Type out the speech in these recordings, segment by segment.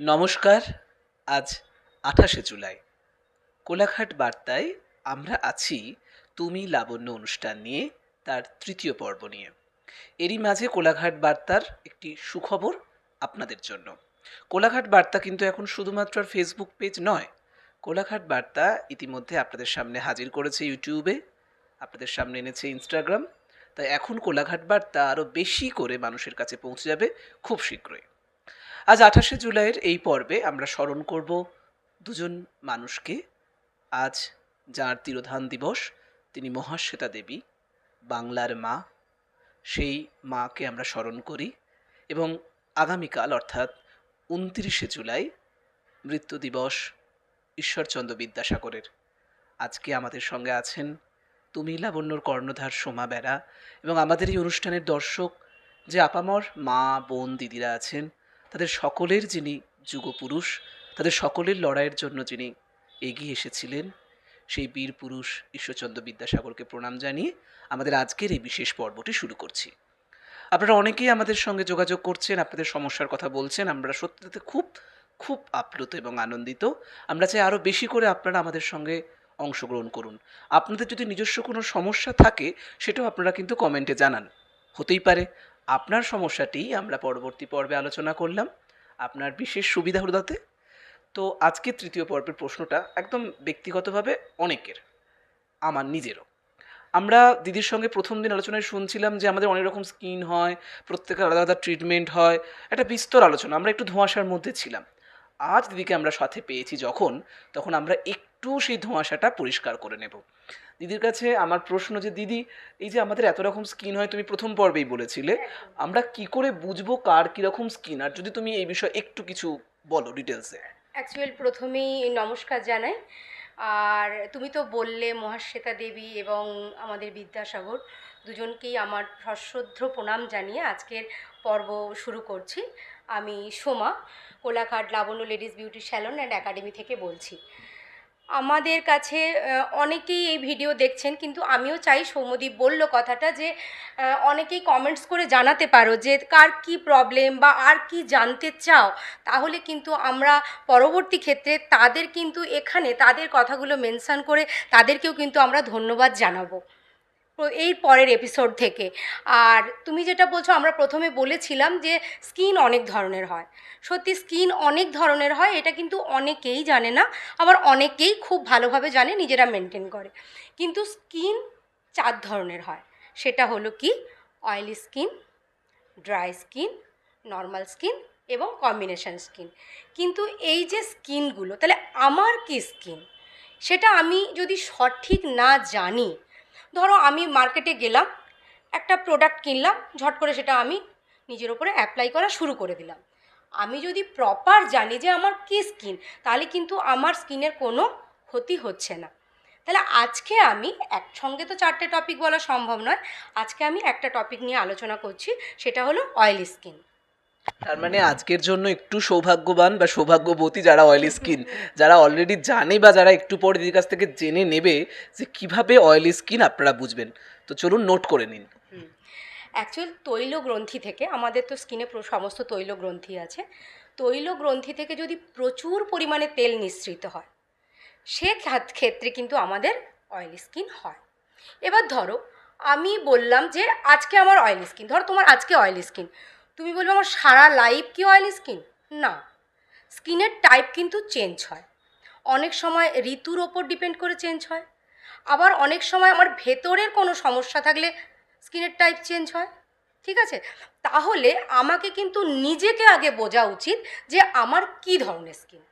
নমস্কার, আজ আঠাশে জুলাই। কোলাঘাট বার্তায় আমরা আছি তুমি লাবণ্য অনুষ্ঠান নিয়ে, তার তৃতীয় পর্ব নিয়ে। এরই মাঝে কোলাঘাট বার্তার একটি সুখবর আপনাদের জন্য। কোলাঘাট বার্তা কিন্তু এখন শুধুমাত্র আর ফেসবুক পেজ নয়। কোলাঘাট বার্তা ইতিমধ্যে আপনাদের সামনে হাজির করেছে ইউটিউবে আপনাদের সামনে এনেছে ইনস্টাগ্রাম তাই এখন কোলাঘাট বার্তা আরও বেশি করে মানুষের কাছে পৌঁছে যাবে খুব শীঘ্রই। আজ আঠাশে জুলাইয়ের এই পর্বে আমরা স্মরণ করব দুজন মানুষকে। আজ যার তিরোধান দিবস, তিনি মহাশ্বেতা দেবী, বাংলার মা। সেই মাকে আমরা স্মরণ করি এবং আগামীকাল, অর্থাৎ উনত্রিশে জুলাই, মৃত্যু দিবস ঈশ্বরচন্দ্র বিদ্যাসাগরের। আজকে আমাদের সঙ্গে আছেন তুমি লাবণ্যর কর্ণধার সোমা বেড়া এবং আমাদের এই অনুষ্ঠানের দর্শক যে আপামর মা, বোন, দিদিরা আছেন তাদের সকলের যিনি যুগপুরুষ, তাদের সকলের লড়াইয়ের জন্য যিনি এগিয়ে এসেছিলেন, সেই বীর পুরুষ ঈশ্বরচন্দ্র বিদ্যাসাগরকে প্রণাম জানিয়ে আমাদের আজকের এই বিশেষ পর্বটি শুরু করছি। আপনারা অনেকেই আমাদের সঙ্গে যোগাযোগ করছেন, আপনাদের সমস্যার কথা বলছেন, আমরা সত্যিতে খুব খুব আপ্লুত এবং আনন্দিত। আমরা চাই আরও বেশি করে আপনারা আমাদের সঙ্গে অংশগ্রহণ করুন। আপনাদের যদি নিজস্ব কোনো সমস্যা থাকে, সেটাও আপনারা কিন্তু কমেন্টে জানান। হতেই পারে আপনার সমস্যাটি আমরা পরবর্তী পর্বে আলোচনা করলাম, আপনার বিশেষ সুবিধা হদাতে তো আজকে তৃতীয় পর্বের প্রশ্নটা একদম ব্যক্তিগতভাবে অনেকের, আমার নিজেরও। আমরা দিদির সঙ্গে প্রথম দিন আলোচনায় শুনছিলাম যে আমাদের অনেক রকম স্কিন হয়, প্রত্যেকের আলাদা আলাদা ট্রিটমেন্ট হয়, একটা বিস্তর আলোচনা, আমরা একটু ধোঁয়াশার মধ্যে ছিলাম। আজ দিদিকে আমরা সাথে পেয়েছি যখন, তখন আমরা একটু সেই ধোঁয়াশাটা পরিষ্কার করে নেব। দিদির কাছে আমার প্রশ্ন যে দিদি এই যে আমাদের এত রকম স্কিন হয় তুমি প্রথম পর্বেই বলেছিলে আমরা কি করে বুঝব কার কীরকম স্কিন আর যদি তুমি এই বিষয়ে একটু কিছু বলো ডিটেলসে অ্যাকচুয়াল প্রথমেই নমস্কার জানাই। আর তুমি তো বললে মহাশ্বেতা দেবী এবং আমাদের বিদ্যাসাগর দুজনকেই আমার সশ্রদ্ধ প্রণাম জানিয়ে আজকের পর্ব শুরু করছি। আমি Soma Kolaghat Labanya ladies beauty salon and academy থেকে বলছি। আমাদের কাছে অনেকেই এই ভিডিও দেখছেন, কিন্তু আমিও চাই সৌমদীপ বলল কথাটা যে অনেকেই কমেন্টস করে জানাতে পারো যে, কার কি প্রবলেম বা আর কি জানতে চাও। তাহলে কিন্তু আমরা পরবর্তী ক্ষেত্রে তাদের কিন্তু এখানে তাদের কথাগুলো মেনশান করে তাদেরকেও কিন্তু আমরা ধন্যবাদ জানাব। এই পরের এপিসোড থেকে। আর তুমি যেটা বলছো, আমরা প্রথমে বলেছিলাম যে স্কিন অনেক ধরনের হয়। সত্যি স্কিন অনেক ধরনের হয়, এটা কিন্তু অনেকেই জানে না, আবার অনেকেই খুব ভালোভাবে জানে, নিজেরা মেনটেন করে। কিন্তু স্কিন চার ধরনের হয়। সেটা হলো কি? Oily skin dry skin normal skin এবং কম্বিনেশন স্কিন কিন্তু এই যে স্কিনগুলো তাহলে আমার কি স্কিন সেটা আমি যদি সঠিক না জানি ধরো আমি মার্কেটে গেলাম, একটা প্রোডাক্ট কিনলাম, ঝট করে সেটা আমি নিজের ওপরে অ্যাপ্লাই করা শুরু করে দিলাম। আমি যদি প্রপার জানি যে আমার কী স্কিন তাহলে কিন্তু আমার স্কিনের কোনো ক্ষতি হচ্ছে না। তাহলে আজকে আমি একসঙ্গে তো চারটে টপিক বলা সম্ভব নয়, আজকে আমি একটা টপিক নিয়ে আলোচনা করছি, সেটা হলো অয়েলি স্কিন তার মানে আজকের জন্য একটু সৌভাগ্যবান বা সৌভাগ্যবতী যারা অয়েলি স্কিন যারা অলরেডি জানে বা যারা একটু পরে দিদির কাছ থেকে জেনে নেবে যে কীভাবে অয়েলি স্কিন আপনারা বুঝবেন। তো চলুন নোট করে নিন। অ্যাকচুয়াল তৈল গ্রন্থি থেকে, আমাদের তো স্কিনে সমস্ত তৈল গ্রন্থি আছে। তৈল গ্রন্থি থেকে যদি প্রচুর পরিমাণে তেল নিঃসৃত হয়, সে ক্ষেত্রে কিন্তু আমাদের অয়েলি স্কিন হয়। এবার ধরো, আমি বললাম যে আজকে আমার অয়েলি স্কিন ধরো তোমার আজকে অয়েলি স্কিন তুমি বলবে আমার সারা লাইফ কি অয়েলি স্কিন না। স্কিনের টাইপ কিন্তু চেঞ্জ হয়। অনেক সময় ঋতুর ওপর ডিপেন্ড করে চেঞ্জ হয়। আবার অনেক সময় আমার ভেতরের কোনো সমস্যা থাকলে স্কিনের টাইপ চেঞ্জ হয়। ঠিক আছে? তাহলে আমাকে কিন্তু নিজেকে আগে বোঝা উচিত যে আমার কি ধরনের স্কিন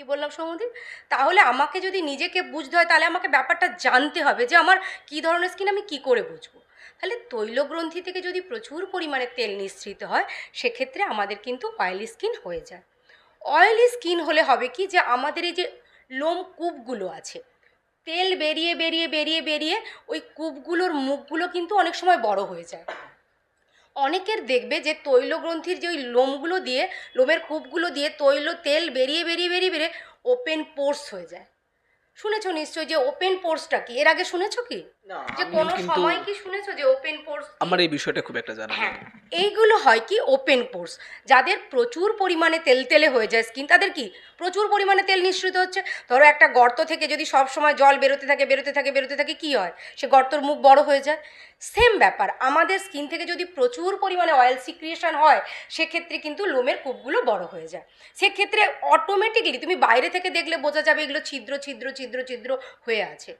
কি বললাম সৌমদীপ তাহলে আমাকে যদি নিজেকে বুঝতে হয়, তাহলে আমাকে ব্যাপারটা জানতে হবে যে আমার কি ধরনের স্কিন আমি কি করে বুঝব। তাহলে তৈলগ্রন্থি থেকে যদি প্রচুর পরিমাণে তেল নিঃসৃত হয়, সেক্ষেত্রে আমাদের কিন্তু অয়েলি স্কিন হয়ে যায়। অয়েলি স্কিন হলে হবে কি যে আমাদের এই যে লোম কূপগুলো আছে, তেল বেরিয়ে বেরিয়ে বেরিয়ে বেরিয়ে ওই কূপগুলোর মুখগুলো কিন্তু অনেক সময় বড় হয়ে যায়। অনেকের দেখবে যে তৈলগ্রন্থির যে ওই লোমগুলো দিয়ে, লোমের কূপগুলো দিয়ে তৈল, তেল বেরিয়ে বেরিয়ে বেরিয়ে বেরিয়ে ওপেন পোর্স হয়ে যায়। শুনেছ নিশ্চয়ই যে ওপেন পোর্সটা কি? এর আগে শুনেছ কি? যে কোনো সময় কি শুনেছো যে ওপেন পোর্স আমার এই বিষয়টা খুব একটা জানা হ্যাঁ এইগুলো হয় কি ওপেন পোর্স যাদের প্রচুর পরিমাণে তেল তেলে হয়ে যায় স্কিন তাদের কি? প্রচুর পরিমাণে তেল নিঃসৃত হচ্ছে। ধরো একটা গর্ত থেকে যদি সব সময় জল বেরোতে থাকে বেরোতে থাকে বেরোতে থাকে কি হয়? সে গর্তর মুখ বড় হয়ে যায়। সেম ব্যাপার আমাদের স্কিন থেকে যদি প্রচুর পরিমাণে অয়েল সিক্রিয়েশন হয় সেক্ষেত্রে কিন্তু লোমের কূপগুলো বড় হয়ে যায়। সেক্ষেত্রে অটোমেটিকলি তুমি বাইরে থেকে দেখলে বোঝা যাবে এগুলো ছিদ্র ছিদ্র ছিদ্র ছিদ্র হয়ে আছে।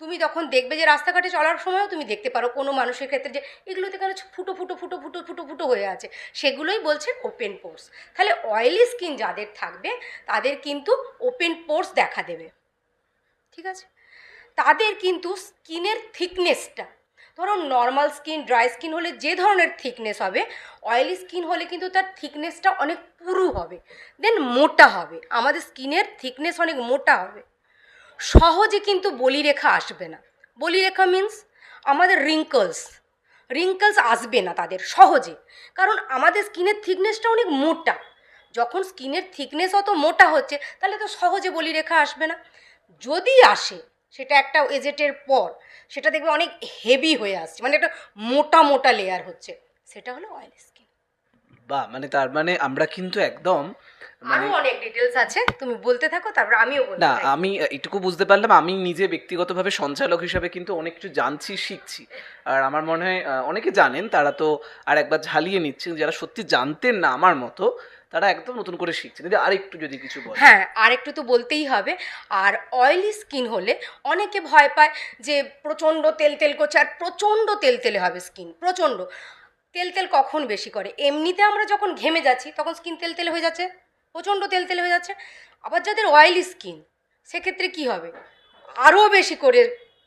তুমি তখন দেখবে যে রাস্তাঘাটে চলার সময়ও তুমি দেখতে পারো কোনো মানুষের ক্ষেত্রে যে এগুলোতে কেন ফুটো ফুটো ফুটো ফুটো ফুটো ফুটো হয়ে আছে। সেগুলোই বলছে ওপেন পোর্স তাহলে অয়েলি স্কিন যাদের থাকবে, তাদের কিন্তু ওপেন পোর্স দেখা দেবে। ঠিক আছে? তাদের কিন্তু স্কিনের থিকনেসটা, ধরো নর্মাল স্কিন ড্রাই স্কিন হলে যে ধরনের থিকনেস হবে অয়েলি স্কিন হলে কিন্তু তার থিকনেসটা অনেক পুরু হবে দেন মোটা হবে। আমাদের স্কিনের থিকনেস অনেক মোটা হবে। সহজে কিন্তু বলিরেখা আসবে না। বলিরেখা মিন্স আমাদের রিঙ্কলস রিঙ্কলস আসবে না তাদের, সহজে। কারণ আমাদের স্কিনের থিকনেসটা অনেক মোটা। যখন স্কিনের থিকনেস অত মোটা হচ্ছে, তাহলে তো সহজে বলিরেখা আসবে না। যদি আসে, সেটা একটা এজেটের পর, সেটা দেখবে অনেক হেভি হয়ে আসছে মানে একটা মোটা মোটা লেয়ার হচ্ছে। সেটা হলো অয়েল স্কিন বা মানে তার মানে আমরা কিন্তু একদম মানে আরও অনেক ডিটেলস আছে তুমি বলতে থাকো তারপর আমিও বলতে না। আমি এটুকু বুঝতে পারলাম আমি নিজে ব্যক্তিগতভাবে সঞ্চালক হিসাবে কিন্তু অনেক কিছু জানছি শিখছি। আর আমার মনে হয় অনেকে জানেন তারা তো আর একবার ঝালিয়ে নিচ্ছেন যারা সত্যি জানতেন না আমার মতো তারা একদম নতুন করে শিখছেন। যদি আর একটু যদি কিছু বল হ্যাঁ আর একটু তো বলতেই হবে। আর অয়েলি স্কিন হলে অনেকে ভয় পায় যে প্রচণ্ড তেল তেল করছে আর প্রচণ্ড তেল তেলে হবে স্কিন প্রচণ্ড। তেল তেল কখন বেশি করে? এমনিতে আমরা যখন ঘেমে যাচ্ছি তখন স্কিন তেল তেল হয়ে যাচ্ছে? প্রচণ্ড তেল তেল হয়ে যাচ্ছে। আবার যাদের অয়েলি স্কিন সেক্ষেত্রে কি হবে? আরও বেশি করে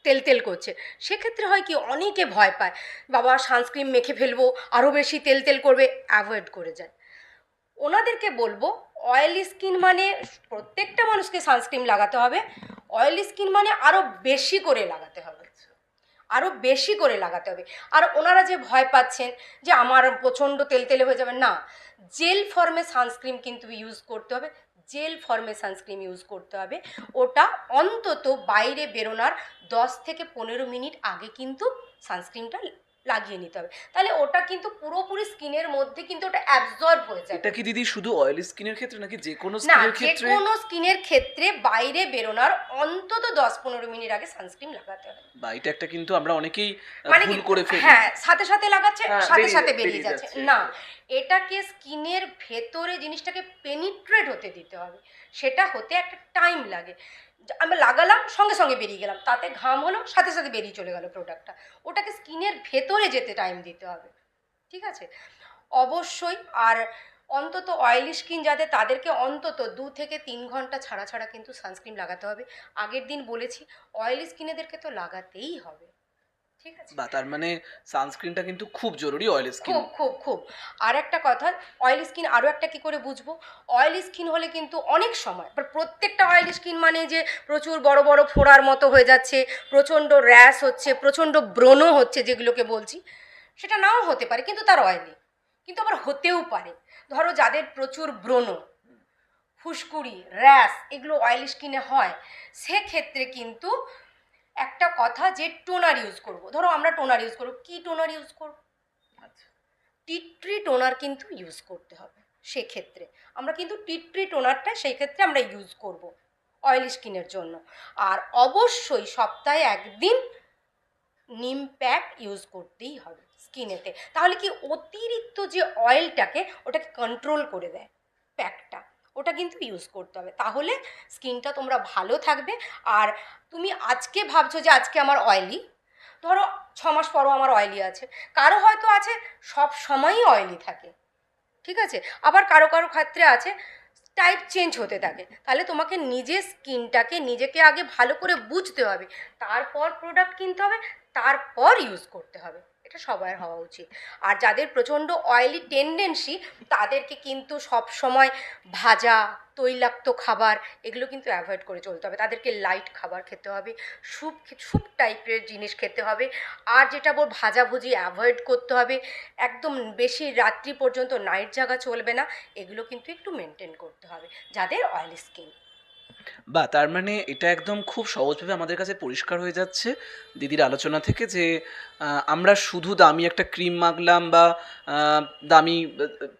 তেল তেল করছে। সেক্ষেত্রে হয় কি, অনেকে ভয় পায়। বাবা সানস্ক্রিন মেখে ফেলব আরও বেশি তেল তেল করবে অ্যাভয়েড করে যায়। ওনাদেরকে বলব অয়েলি স্কিন মানে প্রত্যেকটা মানুষকে সানস্ক্রিন লাগাতে হবে। অয়েলি স্কিন মানে আরও বেশি করে লাগাতে হবে। আরও বেশি করে লাগাতে হবে। আর ওনারা যে ভয় পাচ্ছেন যে আমার প্রচণ্ড তেল তেলে হয়ে যাবে, না। জেল ফর্মে সানস্ক্রিম কিন্তু ইউজ করতে হবে, জেল ফর্মে সানস্ক্রিম ইউজ করতে হবে। ওটা অন্তত বাইরে বেরোনোর দশ থেকে পনেরো মিনিট আগে কিন্তু সানস্ক্রিনটা লাগিয়ে নিতে হবে। তাহলে ওটা কিন্তু পুরোপুরি স্কিনের মধ্যে কিন্তু ওটা অ্যাবজর্ব হয়ে যাবে। এটা কি দিদি শুধু অয়েলি স্কিনের ক্ষেত্রে নাকি যে কোনো না স্কিনের যে ক্ষেত্রে? কোনো স্কিনের ক্ষেত্রে বাইরে বেরোনোর অন্তত দশ পনেরো মিনিট আগে সানস্ক্রিন লাগাতে হবে। বা এটা একটা কিন্তু আমরা অনেকেই মানে ভুল করে ফেলি। হ্যাঁ সাথে সাথে লাগাচ্ছে হ্যাঁ, সাথে সাথে বেরিয়ে যাচ্ছে। না এটাকে স্কিনের ভেতরে জিনিসটাকে পেনিট্রেট হতে দিতে হবে। সেটা হতে একটা টাইম লাগে। যা- আমরা লাগালাম, সঙ্গে সঙ্গে বেরিয়ে গেলাম। তাতে ঘাম হলো, সাথে সাথে বেরিয়ে চলে গেল প্রোডাক্টটা ওটাকে স্কিনের ভেতরে যেতে টাইম দিতে হবে। ঠিক আছে? অবশ্যই, আর অন্তত অয়েলি স্কিন যাদের তাদেরকে অন্তত দু থেকে তিন ঘণ্টা ছাড়া ছাড়া কিন্তু সানস্ক্রিন লাগাতে হবে। আগের দিন বলেছি অয়েলি স্কিনেদেরকে তো লাগাতেই হবে। ঠিক আছে। বা তার মানে সানস্ক্রিনটা কিন্তু খুব জরুরি অয়েলি স্কিন খুব খুব খুব। আর একটা কথা অয়েলি স্কিন আরও একটা কি করে বুঝব? অয়েলি স্কিন হলে কিন্তু অনেক সময় প্রত্যেকটা অয়েলি স্কিন মানে যে প্রচুর বড় বড় ফোড়ার মতো হয়ে যাচ্ছে প্রচণ্ড র্যাশ হচ্ছে প্রচণ্ড ব্রণ হচ্ছে যেগুলোকে বলছি সেটা নাও হতে পারে কিন্তু তার অয়েলি কিন্তু আবার হতেও পারে। ধরো যাদের প্রচুর ব্রণ ফুসকুড়ি র্যাশ এগুলো অয়েলি স্কিনে হয় সেক্ষেত্রে কিন্তু একটা কথা যে টোনার ইউজ করব। ধরো আমরা টোনার ইউজ করব। কি টোনার ইউজ করব? আচ্ছা। টিট্রি টোনার কিন্তু ইউজ করতে হবে সেক্ষেত্রে। আমরা কিন্তু টিট্রি টোনারটা সেই ক্ষেত্রে আমরা ইউজ করব অয়েলি স্কিনের জন্য। আর অবশ্যই সপ্তাহে একদিন নিম প্যাক ইউজ করতেই হবে স্কিনেতে তাহলে কি অতিরিক্ত যে অয়েলটাকে ওটাকে কন্ট্রোল করে দেয় প্যাকটা ওটা কিন্তু ইউজ করতে হবে। তাহলে স্কিনটা তোমরা ভালো থাকবে। আর তুমি আজকে ভাবছ যে আজকে আমার অয়েলি ধরো ছ মাস পরও আমার অয়েলি আছে। কারও হয়তো আছে, সব সময়ই অয়েলি থাকে। ঠিক আছে? আবার কারও কারও ক্ষেত্রে আছে টাইপ চেঞ্জ হতে থাকে। তাহলে তোমাকে নিজে স্কিনটাকে নিজেকে আগে ভালো করে বুঝতে হবে। তারপর প্রোডাক্ট কিনতে হবে, তারপর ইউজ করতে হবে। এটা সবার হওয়া উচিত। আর যাদের প্রচণ্ড অয়েলি টেন্ডেন্সি তাদেরকে কিন্তু সব সময় ভাজা, তৈলাক্ত খাবার, এগুলো কিন্তু অ্যাভয়েড করে চলতে হবে। তাদেরকে লাইট খাবার খেতে হবে স্যুপ স্যুপ টাইপের জিনিস খেতে হবে। আর যেটা বল ভাজাভুজি অ্যাভয়েড করতে হবে। একদম বেশি রাত্রি পর্যন্ত নাইট জাগা চলবে না, এগুলো কিন্তু একটু মেনটেন করতে হবে, যাদের অয়েলি স্কিন বা তার মানে এটা একদম খুব সহজভাবে আমাদের কাছে পরিষ্কার হয়ে যাচ্ছে দিদির আলোচনা থেকে যে আমরা শুধু দামি একটা ক্রিম মাখলাম বা দামি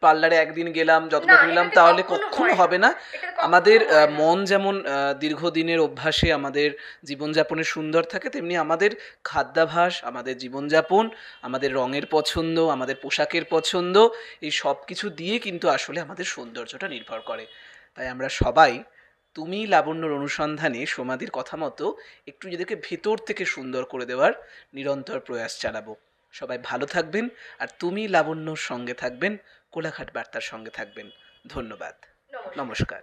পার্লারে একদিন গেলাম যত্ন করলাম তাহলে কখনো। হবে না আমাদের। মন যেমন দীর্ঘদিনের অভ্যাসে আমাদের জীবনযাপনে সুন্দর থাকে তেমনি আমাদের খাদ্যাভাস আমাদের জীবনযাপন আমাদের রঙের পছন্দ আমাদের পোশাকের পছন্দ এই সব কিছু দিয়ে কিন্তু আসলে আমাদের সৌন্দর্যটা নির্ভর করে তাই আমরা সবাই তুমি লাবণ্যর অনুসন্ধানে সমাধির কথা মতো একটু নিজেদেরকে ভেতর থেকে সুন্দর করে দেওয়ার নিরন্তর প্রয়াস চালাবো। সবাই ভালো থাকবেন আর তুমি লাবণ্যর সঙ্গে থাকবেন কোলাঘাট বার্তার সঙ্গে থাকবেন। ধন্যবাদ। নমস্কার। নমস্কার।